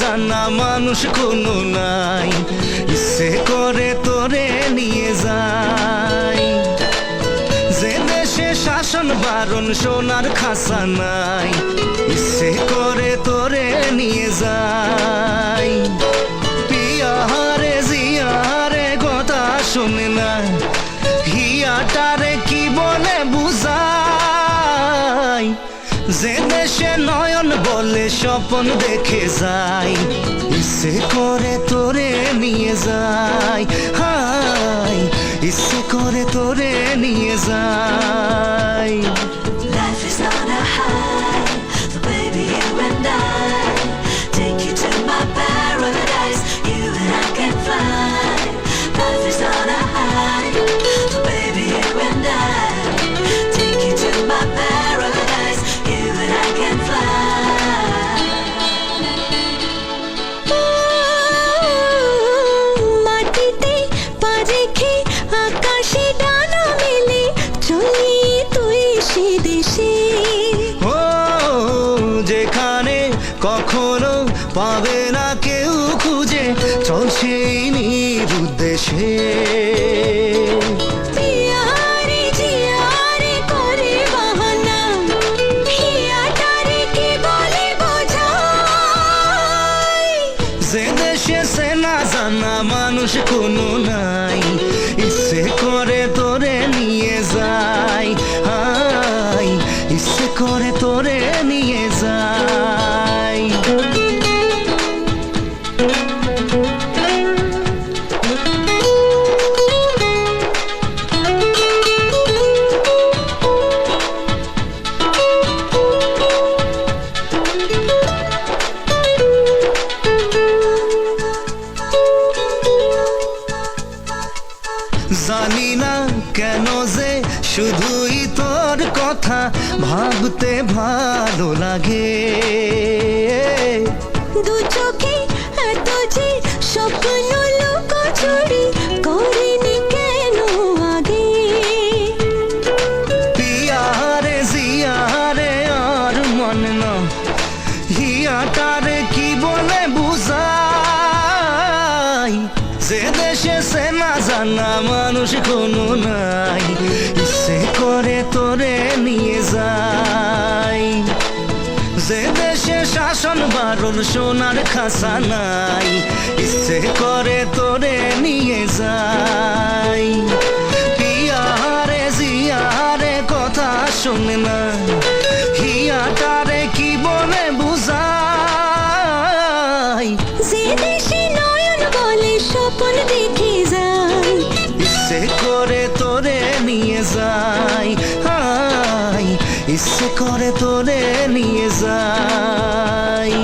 জানা মানুষ কোনো নাই। ইচ্ছে করে তোরে নিয়ে যাই। যে দেশে শাসন বারণ সোনার খাসা নাই, ইচ্ছে করে তোরে নিয়ে যাই। যে দেশে নয়ন বলে স্বপন দেখে যাই ইচ্ছে করে তোরে নিয়ে যাই হাই ইচ্ছে করে তোরে নিয়ে যাই। Life is on a high, কখনো পাবে না কেউ খুঁজে চল সেই নিরুদ্দেশে সে না জানা মানুষ কোনো জানি না কেন যে শুধুই তোর কথা ভাবতে ভালো লাগে। দু চোখে এত যে স্বপ্ন লোক করিনি দেশে সে না জানা, মানুষ কোনো নাই। ইচ্ছে করে তোরে নিয়ে যাই। যে দেশে শাসন বারণ সোনার খাসা নাই, ইচ্ছে করে তোরে নিয়ে যাই। স্বপ্ন দেখে যাই। ইচ্ছে করে তোরে নিয়ে যাই। আই ইচ্ছে করে তোরে নিয়ে যাই।